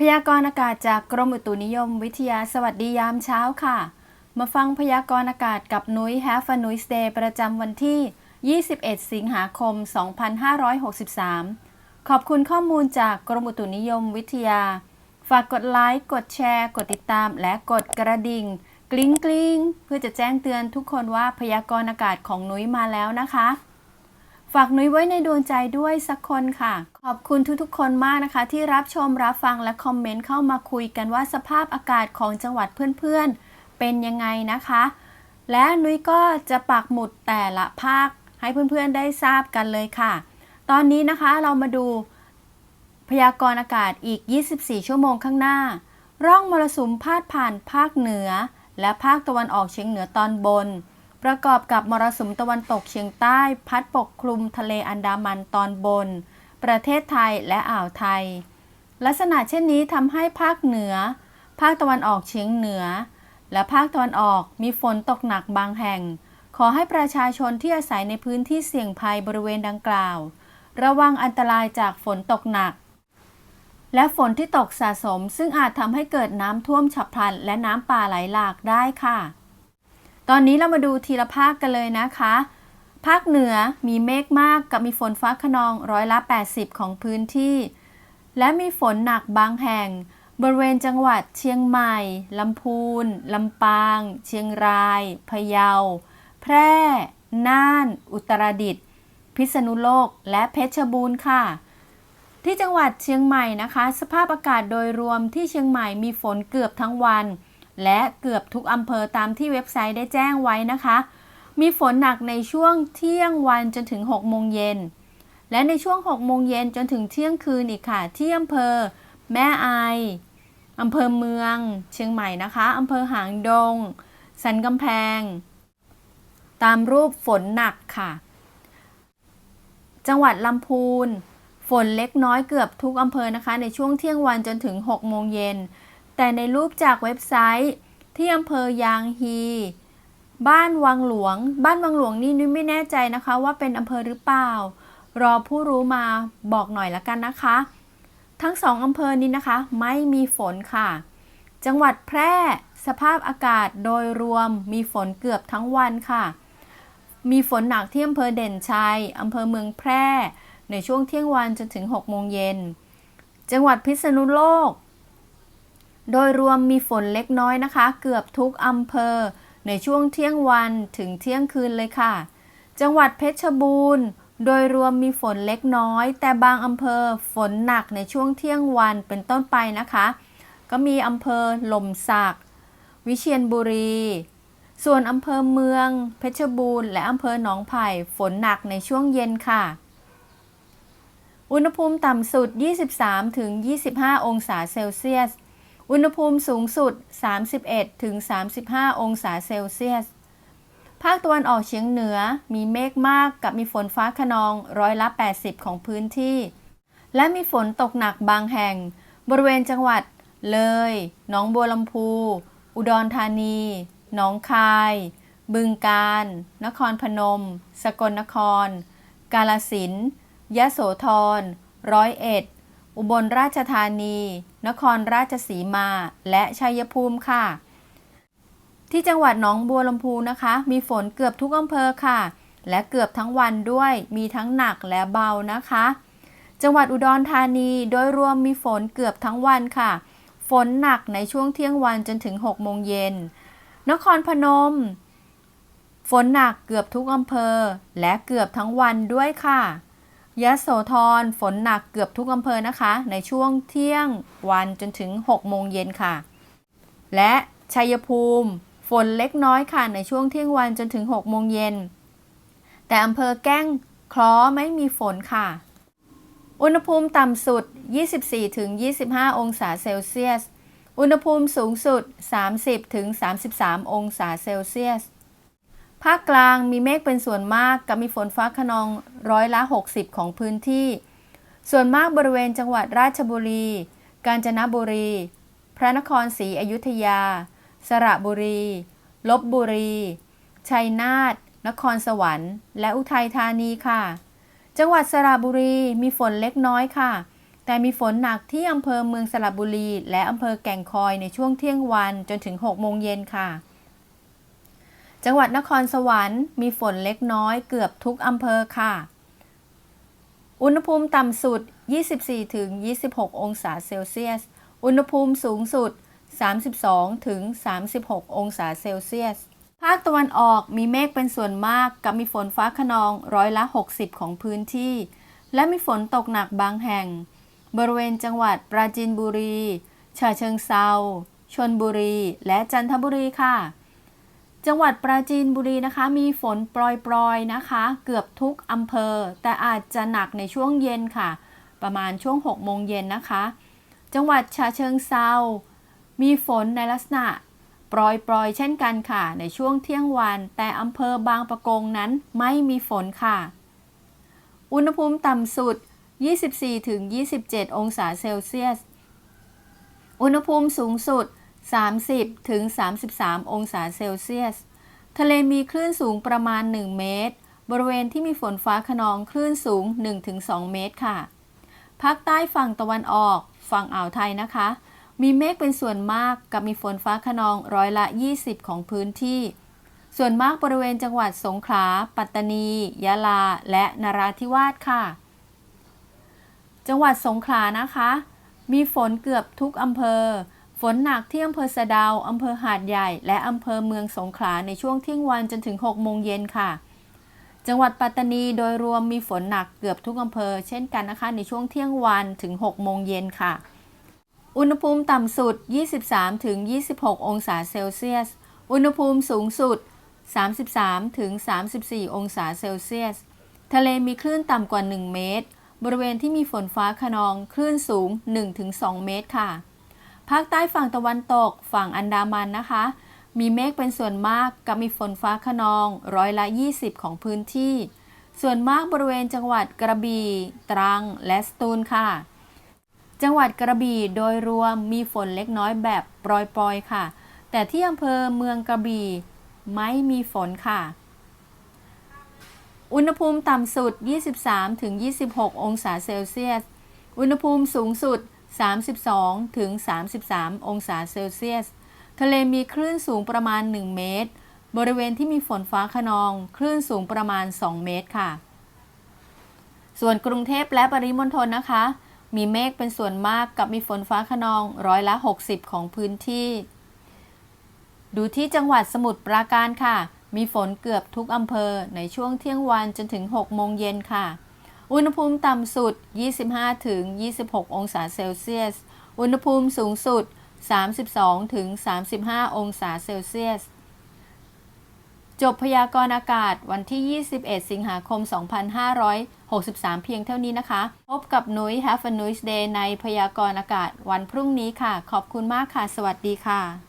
พยากรณ์อากาศจากกรมอุตุนิยมวิทยาสวัสดียามเช้าค่ะ มาฟังพยากรณ์อากาศกับนุ้ย Have a Nuis Day ประจำวันที่ 21 สิงหาคม 2563 ขอบคุณข้อมูลจากกรมอุตุนิยมวิทยา ฝากกดไลค์ กดแชร์ กดติดตาม และกดกระดิ่ง กลิ้งกลิ้งเพื่อจะแจ้งเตือนทุกคนว่าพยากรณ์อากาศของนุ้ยมาแล้วนะคะ ฝากนุ้ยไว้ในดวงใจด้วยสักคนค่ะ ขอบคุณทุกๆ คนมากนะคะ ที่รับชมรับฟังและคอมเมนต์เข้ามาคุยกันว่าสภาพอากาศของจังหวัดเพื่อนๆ เป็นยังไงนะคะ และนุ้ยก็จะปักหมุดแต่ละภาคให้เพื่อนๆได้ทราบกันเลยค่ะ ตอนนี้นะคะเรามาดูพยากรณ์อากาศอีก 24 ชั่วโมงข้างหน้า ร่องมรสุมพาดผ่านภาคเหนือ และภาคตะวันออกเฉียงเหนือตอนบน ประกอบกับมรสุมตะวันตกเฉียงใต้ พัดปกคลุมทะเลอันดามันตอนบน ประเทศไทยและอ่าวไทย ลักษณะเช่นนี้ทำให้ภาคเหนือ ภาคตะวันออกเฉียงเหนือ และภาคตะวันออกมีฝนตกหนักบางแห่ง ขอให้ประชาชนที่อาศัยในพื้นที่เสี่ยงภัยบริเวณดังกล่าว ระวังอันตรายจากฝนตกหนัก และฝนที่ตกสะสม ซึ่งอาจทำให้เกิดน้ำท่วมฉับพลัน และน้ำป่าไหลหลากได้ค่ะ ตอนนี้เรามาดูทีละภาคกันเลยนะคะ ภาคเหนือมีเมฆมากกับมีฝนฟ้าขนองร้อยละ 80 ของพื้นที่ และมีฝนหนักบางแห่ง บริเวณจังหวัดเชียงใหม่ ลำพูน ลำปาง เชียงราย พะเยา แพร่ น่าน อุตรดิตถ์ พิษณุโลก และเพชรบูรณ์ค่ะที่จังหวัดเชียงใหม่นะคะ สภาพอากาศโดยรวมที่เชียงใหม่มีฝนเกือบทั้งวัน และเกือบทุกอำเภอตามที่เว็บไซต์ได้แจ้งไว้นะคะ มีฝนหนักในช่วงเที่ยงวันจนถึง 6 โมงเย็น และในช่วง 6 โมงเย็นจนถึงเที่ยงคืนอีกค่ะ ที่อำเภอแม่อายอำเภอเมือง เชียงใหม่นะคะอำเภอหางดง สันกำแพง ตามรูปฝนหนักค่ะ จังหวัดลำพูน ฝนเล็กน้อยเกือบทุกอำเภอนะคะ ในช่วงเที่ยงวันจนถึง 6 โมงเย็น แต่ในรูปจากเว็บไซต์ที่อำเภอยางฮี บ้านวังหลวง บ้านวังหลวงนี่นุ้ยไม่แน่ใจนะคะ ว่าเป็นอำเภอหรือเปล่า รอผู้รู้มาบอกหน่อยละกันนะคะ ทั้งสองอำเภอนี้นะคะ ไม่มีฝนค่ะ จังหวัดแพร่สภาพอากาศโดยรวมมีฝนเกือบทั้งวันค่ะ มีฝนหนักที่อำเภอเด่นชัยอำเภอเมืองแพร่ ในช่วงเที่ยงวันจนถึง 6 โมงเย็น จังหวัดพิษณุโลก โดยรวมมีฝนเล็กน้อยนะคะ เกือบทุกอำเภอ ในช่วงเที่ยงวันถึงเที่ยงคืนเลยค่ะ จังหวัดเพชรบูรณ์โดยรวมมีฝนเล็กน้อย แต่บางอำเภอฝนหนักในช่วงเที่ยงวันเป็นต้นไปนะคะ ก็มีอำเภอหล่มสัก วิเชียรบุรี ส่วนอำเภอเมือง เพชรบูรณ์และอำเภอหนองไผ่ฝนหนักในช่วงเย็นค่ะ อุณหภูมิต่ำสุด 23ถึง25 องศาเซลเซียส อุณหภูมิสูงสุด 31ถึง35 องศาเซลเซียส ภาคตะวันออกเฉียงเหนือมีเมฆมากกับมีฝนฟ้าขนองร้อยละ 80 ของพื้นที่ และมีฝนตกหนักบางแห่ง บริเวณจังหวัด เลย หนองบัวลำพู อุดรธานี หนองคาย บึงกาฬ นครพนม สกลนคร กาลสินยะโสธร ร้อยเอ็ด อุบลราชธานี นครราชสีมา และชัยภูมิค่ะ ที่จังหวัดหนองบัวลำพูนะคะ มีฝนเกือบทุกอำเภอค่ะ และเกือบทั้งวันด้วยมีทั้งหนักและเบานะคะ จังหวัดอุดรธานีโดยรวมมีฝนเกือบทั้งวันค่ะ ฝนหนักในช่วงเที่ยงวันจนถึง6โมงเย็นนครพนม ฝนหนักเกือบทุกอำเภอ และเกือบทั้งวันด้วยค่ะ ยะโสธรฝนหนักเกือบทุกอำเภอนะคะ ในช่วงเที่ยงวันจนถึง 6 โมงเย็นค่ะ และชัยภูมิฝนเล็กน้อยค่ะ ในช่วงเที่ยงวันจนถึง 6 โมงเย็น แต่อำเภอแก้งคราะห์ไม่มีฝนค่ะ อุณหภูมิต่ำสุด 24-25 องศาเซลเซียส อุณหภูมิสูงสุด 30-33 องศาเซลเซียส ภาคกลางมีเมฆเป็นส่วนมากกับมีฝนฟ้าขนองร้อยละ 60 ของพื้นที่ ส่วนมากบริเวณจังหวัดราชบุรี กาญจนบุรี พระนครศรีอยุธยา สระบุรี ลบบุรี ชัยนาท นครสวรรค์ และอุทัยธานีค่ะ จังหวัดสระบุรีมีฝนเล็กน้อยค่ะ แต่มีฝนหนักที่อำเภอเมืองสระบุรี และอำเภอแก่งคอยในช่วงเที่ยงวันจนถึง 6 โมงเย็นค่ะ จังหวัดนครสวรรค์มีฝนเล็กน้อยเกือบทุกอำเภอค่ะ อุณหภูมิต่ำสุด 24-26 องศาเซลเซียส อุณหภูมิสูงสุด 32-36 องศาเซลเซียส ภาคตะวันออกมีเมฆเป็นส่วนมากกับมีฝนฟ้าขนองร้อยละ 60 ของพื้นที่ และมีฝนตกหนักบางแห่ง บริเวณจังหวัดปราจีนบุรี ฉะเชิงเซาชนบุรี และจันทบุรีค่ะ จังหวัดปราจีนบุรีนะคะ มีฝนปรอยๆนะคะ เกือบทุกอำเภอ แต่อาจจะหนักในช่วงเย็นค่ะ ประมาณช่วง 6 โมงเย็นนะคะ จังหวัดฉะเชิงเซามีฝนในลักษณะปรอยๆ เช่นกันค่ะ ในช่วงเที่ยงวัน แต่อำเภอบางปะกงนั้นไม่มีฝนค่ะ อุณหภูมิต่ำสุด 24-27 องศาเซลเซียส อุณหภูมิสูงสุด 30-33 องศาเซลเซียส ทะเลมีคลื่นสูงประมาณ 1 เมตร บริเวณที่มีฝนฟ้าขนองคลื่นสูง 1-2 เมตรค่ะ ภาคใต้ฝั่งตะวันออก ฝั่งอ่าวไทยนะคะ มีเมฆเป็นส่วนมากกับมีฝนฟ้าขนองร้อยละ 20 ของพื้นที่ ส่วนมากบริเวณจังหวัดสงขลา ปัตตานี ยะลา และนราธิวาสค่ะ จังหวัดสงขลานะคะ มีฝนเกือบทุกอำเภอ ฝนหนักที่อำเภอสะดาวอำเภอหาดใหญ่ และอำเภอเมืองสงขลาในช่วงเที่ยงวันจนถึง 6 โมงเย็นค่ะ จังหวัดปัตตานีโดยรวมมีฝนหนักเกือบทุกอำเภอ เช่นกันนะคะ ในช่วงเที่ยงวันถึง 6 โมงเย็นค่ะ อุณหภูมิต่ำสุด 23-26 องศาเซลเซียส อุณหภูมิสูงสุด 33-34 องศาเซลเซียส ทะเลมีคลื่นต่ำกว่า 1 เมตร บริเวณที่มีฝนฟ้าขนองคลื่นสูง 1-2 เมตรค่ะ ภาคใต้ฝั่งตะวันตก ฝั่งอันดามันนะคะ มีเมฆเป็นส่วนมากกับมีฝนฟ้าขนองร้อยละ 20 ของพื้นที่ ส่วนมากบริเวณจังหวัดกระบี่ตรัง และสตูลค่ะ จังหวัดกระบี่โดยรวมมีฝนเล็กน้อยแบบโปรยๆค่ะ แต่ที่อำเภอเมืองกระบี่ไม่มีฝนค่ะ อุณหภูมิต่ำสุด 23-26 องศาเซลเซียส อุณหภูมิสูงสุด 32-33 องศาเซลเซียส ทะเลมีคลื่นสูงประมาณ 1 เมตร บริเวณที่มีฝนฟ้าขนอง คลื่นสูงประมาณ 2 เมตรค่ะ ส่วนกรุงเทพและปริมณฑลนะคะ มีเมฆเป็นส่วนมากกับมีฝนฟ้าขนองร้อยละ 60 ของพื้นที่ ดูที่จังหวัดสมุทรปราการค่ะ มีฝนเกือบทุกอำเภอในช่วงเที่ยงวันจนถึง 6 โมงเย็นค่ะ อุณหภูมิต่ำสุด 25-26 องศาเซลเซียส อุณหภูมิสูงสุด 32-35 องศาเซลเซียส จบพยากรณ์อากาศวันที่ 21 สิงหาคม 2563 เพียงเท่านี้นะคะ พบกับนุ้ย Have a nice day ในพยากรณ์อากาศวันพรุ่งนี้ค่ะ ขอบคุณมากค่ะ สวัสดีค่ะ